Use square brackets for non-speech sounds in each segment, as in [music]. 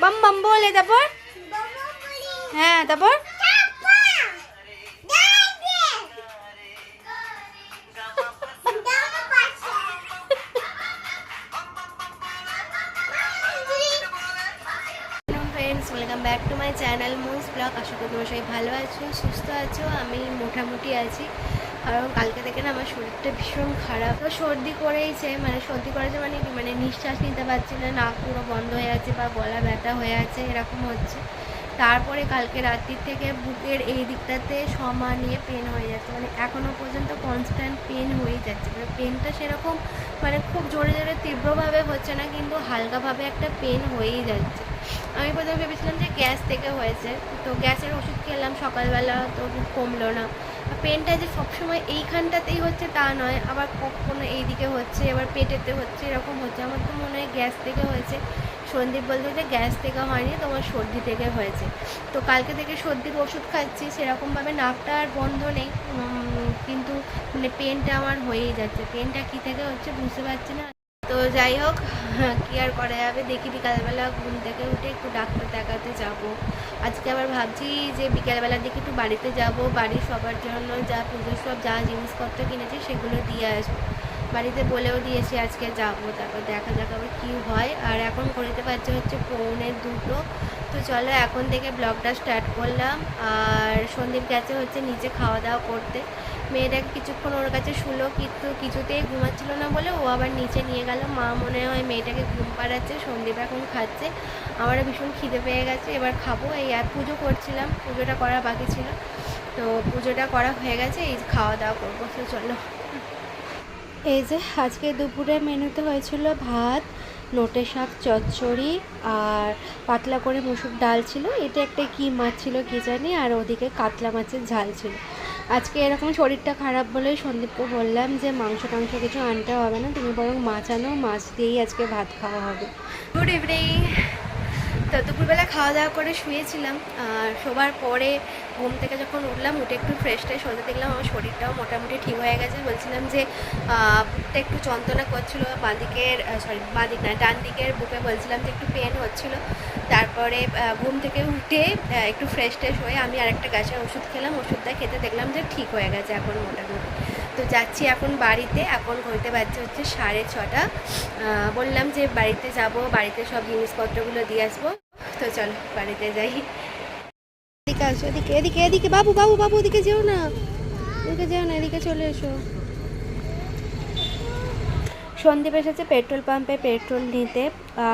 বাম বাম বলে, তারপর? হ্যাঁ তারপর? Welcome back to my channel Moon's blog আশা করি তোমরা সবাই ভালো আছো, সুস্থ আছো, আমি মোটামুটি আছি। কারণ কালকে থেকে না আমার শরীরটা ভীষণ খারাপ। তো সর্দি করেইছে মানে সর্দি করেছে মানে কি মানে নিঃশ্বাস নিতে পারছি না, নাক পুরো বন্ধ হয়ে আছে বা গলা ব্যথা হয়ে আছে, এরকম হচ্ছে। তারপরে কালকে রাত্রির থেকে বুকের এই দিকটাতে সমানিয়ে পেন হয়ে যাচ্ছে। মানে এখনও পর্যন্ত কনস্ট্যান্ট পেন হয়েই যাচ্ছে। মানে পেনটা সেরকম মানে খুব জোরে জোরে তীব্রভাবে হচ্ছে না, কিন্তু হালকাভাবে একটা পেন হয়েই যাচ্ছে। আমি প্রথমে ভেবেছিলাম যে গ্যাস থেকে হয়েছে। তো গ্যাসের ওষুধ খেলাম সকালবেলা, তো কমলো না। পেনটা যে সবসময় এইখানটাতেই হচ্ছে তা নয়, আবার কখনো এইদিকে হচ্ছে, এবার পেটেতে হচ্ছে, এরকম হচ্ছে। আমার তো মনে হয় গ্যাস থেকে হয়েছে। সন্দীপ বলতে যে গ্যাস থেকে হয়নি, তোমার সর্দি থেকে হয়েছে। তো কালকে থেকে সর্দির ওষুধ খাচ্ছি, সেরকমভাবে নাকটা আর বন্ধ নেই। কিন্তু মানে পেনটা আমার হয়েই যাচ্ছে। পেনটা কী থেকে হচ্ছে বুঝতে পারছি না। তো যাই হোক, কি আর করা যাবে? দেখি বিকালবেলা ঘুম থেকে উঠে একটু ডাক্তার দেখাতে যাব। আজকে আবার ভাবছি যে বিকালবেলার দিকে একটু বাড়িতে যাব, বাড়ির সবার জন্য যা পুজোর সব যা জিনিসপত্র কিনেছি সেগুলো দিয়ে আসব। বাড়িতে বলেও দিয়েছি আজকে যাব, তারপর দেখা যাক আবার কী হয়। আর এখন করতে পারছে হচ্ছে পৌনে দুটো। তো চলো এখন থেকে ব্লগটা স্টার্ট করলাম। আর সন্দীপ গেছে হচ্ছে নিচে খাওয়া দাওয়া করতে। মেয়েটাকে কিছুক্ষণ ওর কাছে শুলো, কিন্তু কিছুতেই ঘুমাচ্ছিল না বলে ও আবার নিচে নিয়ে গেল। মা মনে হয় মেয়েটাকে ঘুম পাড়াচ্ছে, সন্দীপ এখন খাচ্ছে। আমারও ভীষণ খিদে পেয়ে গেছে, এবার খাব। এই আর পুজো করছিলাম, পুজোটা করা বাকি ছিল। তো পুজোটা করা হয়ে গেছে, এই খাওয়া দাওয়া করব। তো চলো। এই যে আজকে দুপুরে মেনুতে হয়েছিল ভাত নোটে শাক, চচ্চড়ি আর পাতলা করে মুসুর ডাল ছিল। এটা একটা কি মাছ ছিল কি জানি, আর ওদিকে কাতলা মাছের ঝাল ছিল। আজকে এরকম শরীরটা খারাপ বলে সন্দীপকে বললাম যে মাংস টাংস কিছু আনতে হবে না, তুমি বরং মাছ আনো, মাছ দিয়েই আজকে ভাত খাওয়া হবে। গুড ইভিনিং তো দুপুরবেলা খাওয়া দাওয়া করে শুয়েছিলাম। আর শোবার পরে ঘুম থেকে যখন উঠলাম, উঠে একটু ফ্রেশ ট্রেশ হতে দেখলাম আমার শরীরটাও মোটামুটি ঠিক হয়ে গেছে। বলছিলাম যে বুকটা একটু যন্ত্রণা করছিল বাঁ দিকের সরি বাঁ দিক না ডান দিকের বুকে বলছিলাম যে একটু পেন হচ্ছিল। তারপরে ঘুম থেকে উঠে একটু ফ্রেশ ট্রেশ হয়ে আমি আরেকটা গাছের ওষুধ খেলাম। ওষুধটা খেতে দেখলাম যে ঠিক হয়ে গেছে এখন মোটামুটি। তো যাচ্ছি এখন বাড়িতে। এখন ঘড়িতে বাজছে হচ্ছে সাড়ে ছটা। বললাম যে বাড়িতে যাব, বাড়িতে সব জিনিসপত্রগুলো দিয়ে আসব। তো চল, বাড়িতে যাই। এদিকে আসো, এদিকে এদিকে এদিকে, বাবু বাবু বাবু, ওদিকে যেও না। এদিকে যেও না, এদিকে চলে এসো। সন্দীপ এসেছে পেট্রোল পাম্পে পেট্রোল নিতে।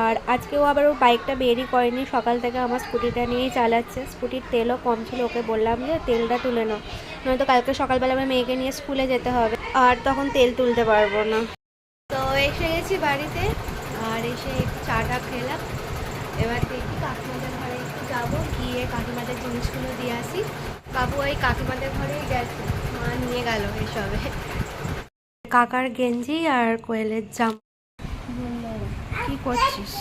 আর আজকেও আবার ও বাইকটা বেরই করেনি। সকাল থেকে আমার স্কুটিটা নিয়েই চালাচ্ছে। স্কুটির তেলও কম ছিল, ওকে বললাম যে তেলটা তুলে নাও। নয়তো কালকে সকালবেলা আমার মেয়েকে নিয়ে স্কুলে যেতে হবে। আর তখন তেল তুলতে পারব না। তো এসে গেছি বাড়িতে। আর এসে একটু চাটা খেলাম। এবার দেখি কাকিমাদের ঘরে একটু যাব গিয়ে কাকিমাদের জিনিসগুলো দিয়ে আসি। বাবু ওই কাকিমাদের ঘরেই গেছে মা নিয়ে গেল এসবে। কাকার গেঞ্জি আর কোয়েলের জাম। কি করছিস?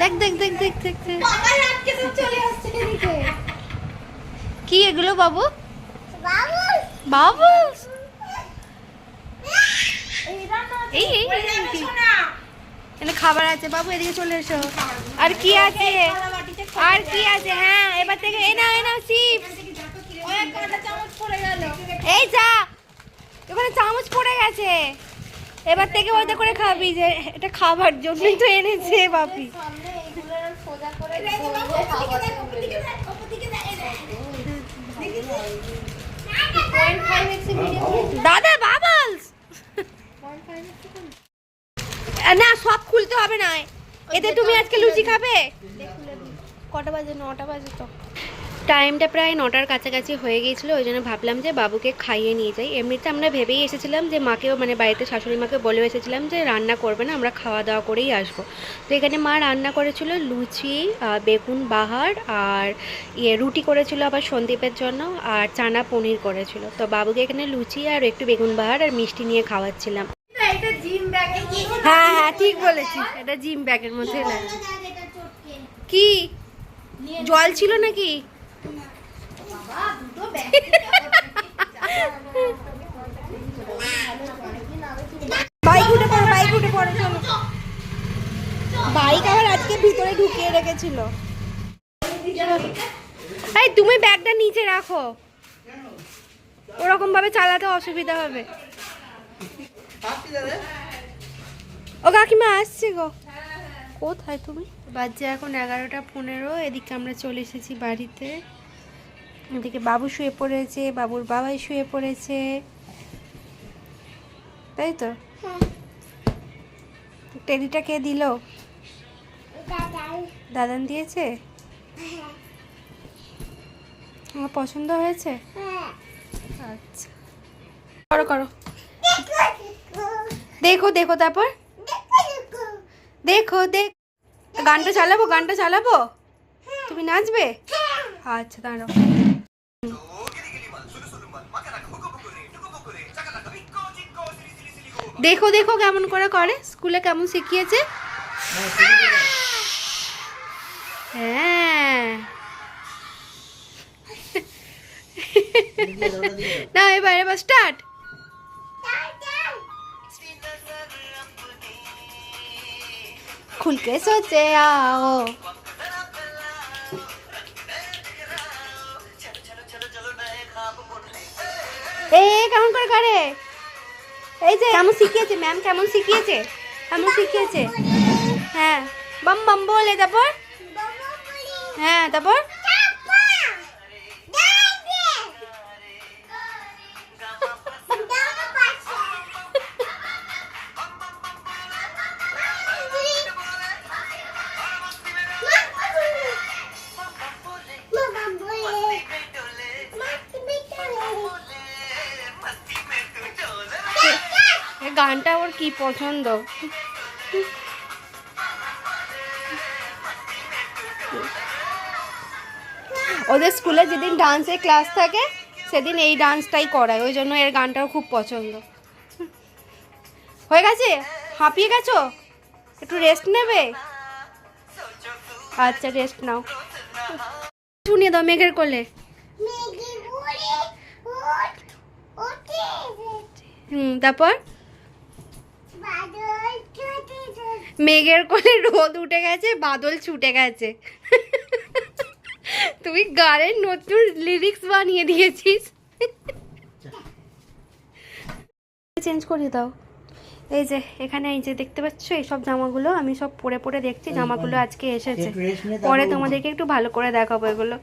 দেখ দেখ দেখ দেখ দেখ দেখ। কি এগুলো বাবু? বাবু এই এই, এখানে খাবার আছে। বাবু এদিকে চলে এসো। আর কি আছে? আর কি আছে? হ্যাঁ এবার থেকে এই নাও এই নাও চিপস এই যা ওখানে চামচ পড়ে গেছে। এবার থেকে ওইটা করে খাবি যে এটা খাবার জন্যই তো এনেছে বাপি। দাদা বাবলস না সব খুলতে হবে না। এতে তুমি আজকে লুচি খাবে? কটা বাজে? নটা বাজে তো। টাইমটা প্রায় নটার কাছাকাছি হয়ে গিয়েছিল ওই জন্য ভাবলাম যে বাবুকে খাইয়ে নিয়ে যাই। এমনিতে আমরা ভেবেই এসেছিলাম যে মাকেও মানে বাড়িতে শাশুড়ি মাকে বলেও এসেছিলাম যে রান্না করবে না আমরা খাওয়া দাওয়া করেই আসব। তো এখানে মা রান্না করেছিল লুচি বেগুন বাহার আর ইয়ে রুটি করেছিল আবার সন্দীপের জন্য আর চানা পনির করেছিল। তো বাবুকে এখানে লুচি আর একটু বেগুন বাহার আর মিষ্টি নিয়ে খাওয়াচ্ছিলাম। হ্যাঁ হ্যাঁ ঠিক বলেছিস। এটা জিম ব্যাগের মধ্যে। কি? জল ছিল নাকি? বাইক উঠে পড়ো, বাইক উঠে পড়ো, চলো। বাইক আবার আজকে ভিতরে ঢুকিয়ে রেখেছিল। এই তুমি ব্যাগটা নিচে রাখো। ওরকম ভাবে চালাতে অসুবিধা হবে। ও কাকিমা আসছে গো। কোথায় তুমি? বাজে এখন এগারোটা পনেরো এদিকে আমরা চলে এসেছি বাড়িতে। এদিকে বাবু শুয়ে পড়েছে বাবুর বাবাই শুয়ে পড়েছে। তাই তো? টেডিটা কে দিল? দাদান দিয়েছে? আমার পছন্দ হয়েছে? আচ্ছা। করো করো। দেখো দেখো তারপর? দেখো দেখ। গানটা চালাবো গানটা চালাবো? তুমি নাচবে? আচ্ছা দাঁড়াও। দেখো দেখো কেমন করে করে। স্কুলে কেমন শিখিয়েছে? হ্যাঁ। [laughs] না এবার এবার স্টার্ট खुल के सोचे आओ এ কেমন করে করে এই যে কেমন শিখিয়েছে ম্যাম কেমন শিখিয়েছে কেমন শিখিয়েছে হ্যাঁ বাম বাম বলে তারপর হ্যাঁ তারপর গানটা ওর কি পছন্দ? ওদের স্কুলে যেদিন ডান্সের ক্লাস থাকে সেদিন এই ডান্সটাই করায়। ওই জন্য এর গানটাও খুব পছন্দ। হয়ে গেছে? হাঁপিয়ে গেছো? একটু রেস্ট নেবে? আচ্ছা রেস্ট নাও। শুনিয়ে দাও মেঘের কোলে। হুম তারপর? মেঘের কোলে রোদ উঠে গেছে বাদল ছুটে গেছে। তুই গানের নতুন লিরিক্স বানিয়ে দিয়েছিস। চেঞ্জ করে দাও। এই যে এখানে এই যে দেখতে পাচ্ছ এইসব জামাগুলো আমি সব পরে পরে দেখছি জামাগুলো আজকে এসেছে। পরে তোমাদেরকে একটু ভালো করে দেখাবো এগুলো।